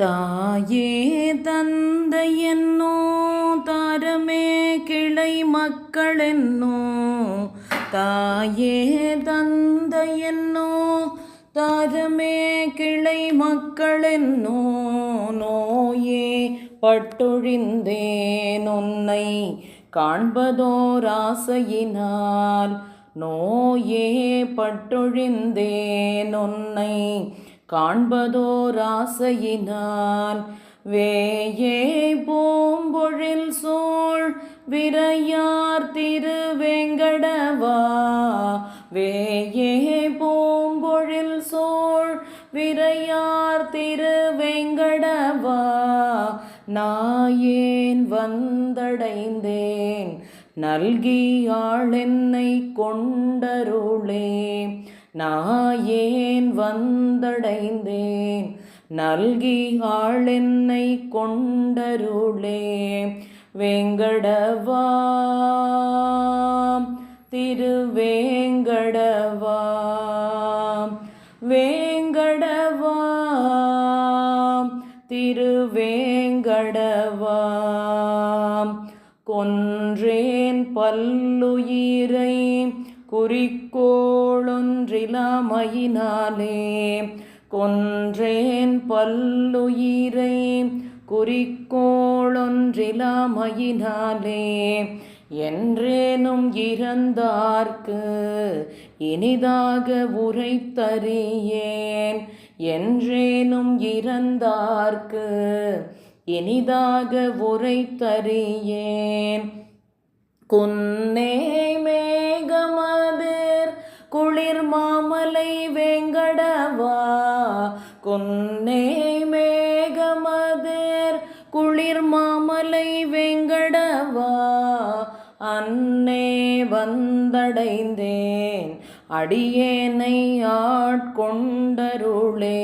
தாயே தந்தையென்னோ தாரமே கிளை மக்களென்னோ தாயே தந்தையென்னோ தாரமே கிளை மக்களென்னோ நோயே பட்டொழிந்தேன் உன்னை காண்பதோர் ஆசையினால் நோயே பட்டொழிந்தேன் உன்னை காண்பதோர் ஆசையினால் வேயே பூம்பொழில் சோழ் விரையார் திருவேங்கடவா? வேயே பூம்பொழில் சோழ் விரையார் திருவேங்கடவா? நாயேன் வந்தடைந்தேன் நல்கியாளென்னை கொண்டருளே. நாயேன் வந்தடைந்தேன். நல்கி ஆள் என்னை கொண்டருளே வேங்கடவா திருவேங்கடவா வேங்கடவா திருவேங்கடவா கொன்றேன் பல்லுயிரை குறிக்கோளொன்றிலாமையினாலே கொன்றேன் பல்லுயிரை குறிக்கோளொன்றிலாமையினாலே என்றேனும் இறந்தார்க்கு இனிதாக உரைத்தறியேன் என்றேனும் இறந்தார்க்கு இனிதாக உரைத்தறியேன். குன்னே நிர்மாமலை வேங்கடவா? கொன்னே மேகமதேர் குளிர் மாமலை வேங்கடவா? அன்னே வந்தடைந்தேன் அடியேனை ஆட்கொண்டருளே.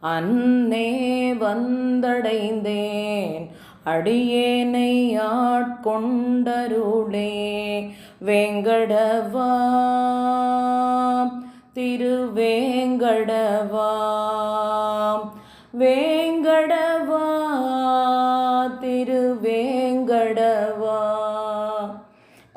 அன்னே வந்தடைந்தேன் அடியேனை ஆட்கொண்டருளே. வேங்கடவா திருவேங்கடவா வேங்கடவா திருவேங்கடவா.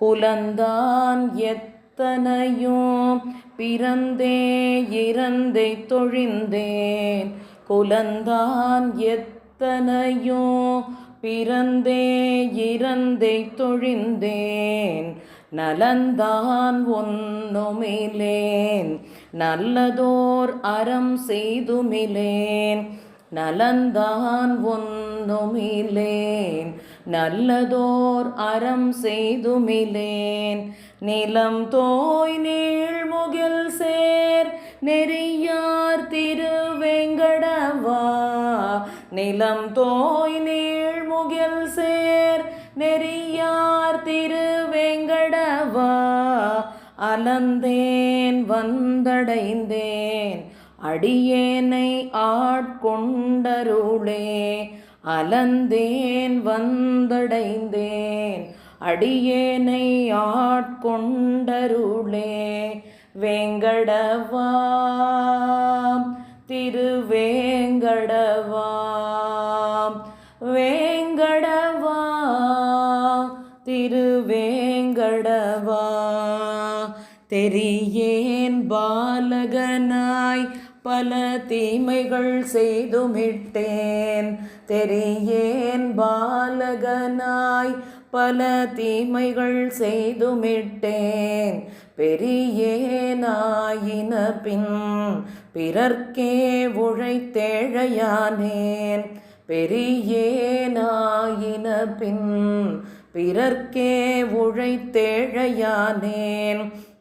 குலந்தான் எத்தனையும் பிறந்தே இறந்தே தொழிந்தேன். குலந்தான் எத்தனையும் பிறந்தே இறந்தே தொழிந்தேன். நலந்தான் ஒன்னுமிலேன். நல்லதோர் அறம் செய்துமிலேன். நலந்தான் ஒன்னுமிலேன். நல்லதோர் அறம் செய்துமிலேன். நிலம் தோய் நீழ்முகில் சேர். நெறியார் திருவேங்கடவா. நிலம் தோய் நீழ்முகில் சேர். நெறி அலந்தேன் வந்தடைந்தேன். அடியேனை ஆட்கொண்டருளே அலந்தேன் வந்தடைந்தேன். அடியேனை ஆட்கொண்டருளே வேங்கடவா தெரியேன் பாலகனாய். பல தீமைகள் செய்துமிட்டேன். தெரியேன் பாலகனாய். பல தீமைகள் செய்துமிட்டேன். பெரியேனாயின பின் பிறர்க்கே உழைத்தேழையானேன். பெரியேனாயின பின் பிறர்க்கே உழைத்தேழையானேன்.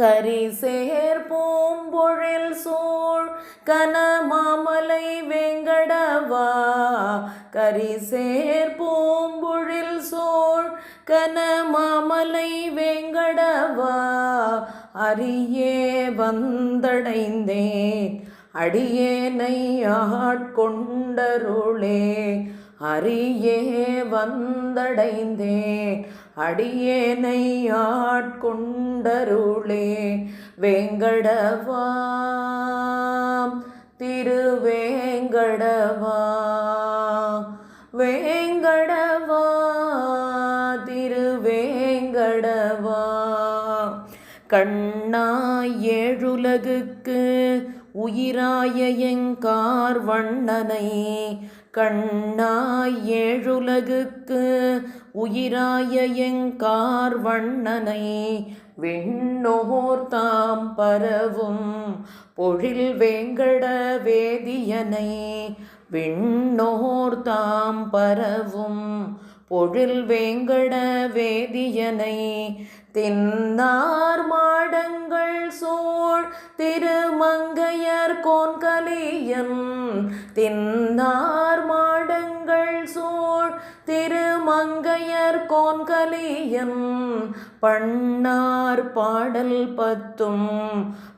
கரிசேர் பூம்பொழில் சூழ் கனமாமலை வேங்கடவா? கரிசேர் பூம்பொழில் சூழ் கனமாமலை வெங்கடவா? அரியே வந்தடைந்தேன் அடியேனை ஆட்கொண்டருளே அரியே வந்தடைந்தேன் அடியேனை ஆட்கொண்டருளே வேங்கடவாம் திருவேங்கடவா வேங்கடவா திருவேங்கடவா. கண்ணா ஏழுலகுக்கு உயிராய எங்கார் வண்ணனை கண்ணா ஏழுலகுக்கு உயிராய எங்கார் வண்ணனை விண்ணோர்தாம் பரவும் பொழில் வேங்கட வேதியனை விண்ணோர்தாம் பரவும் பொழில் வேங்கட வேதியனை தின்னார் மாடங்கள் சோழ் திருமங்கையர் கோன்கலியன் தின்னார் கோன்கலியன் பண்ணார் பாடல் பத்தும்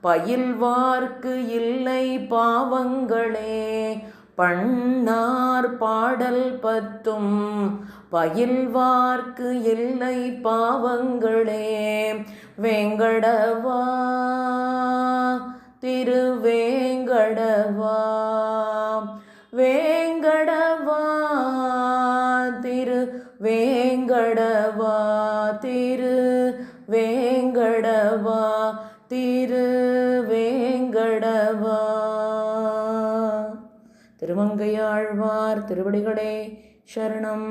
பயில்வார்க்கு இல்லை பாவங்களே. பண்ணார் பாடல் பத்தும் பயில்வார்க்கு இல்லை பாவங்களே. வேங்கடவா திருவேங்கடவா வேங்கடவா திரு வே வேங்கடவா திரு வேங்கடவா திரு வேங்கடவா. திருமங்கையாழ்வார் திருவடிகளே சரணம்.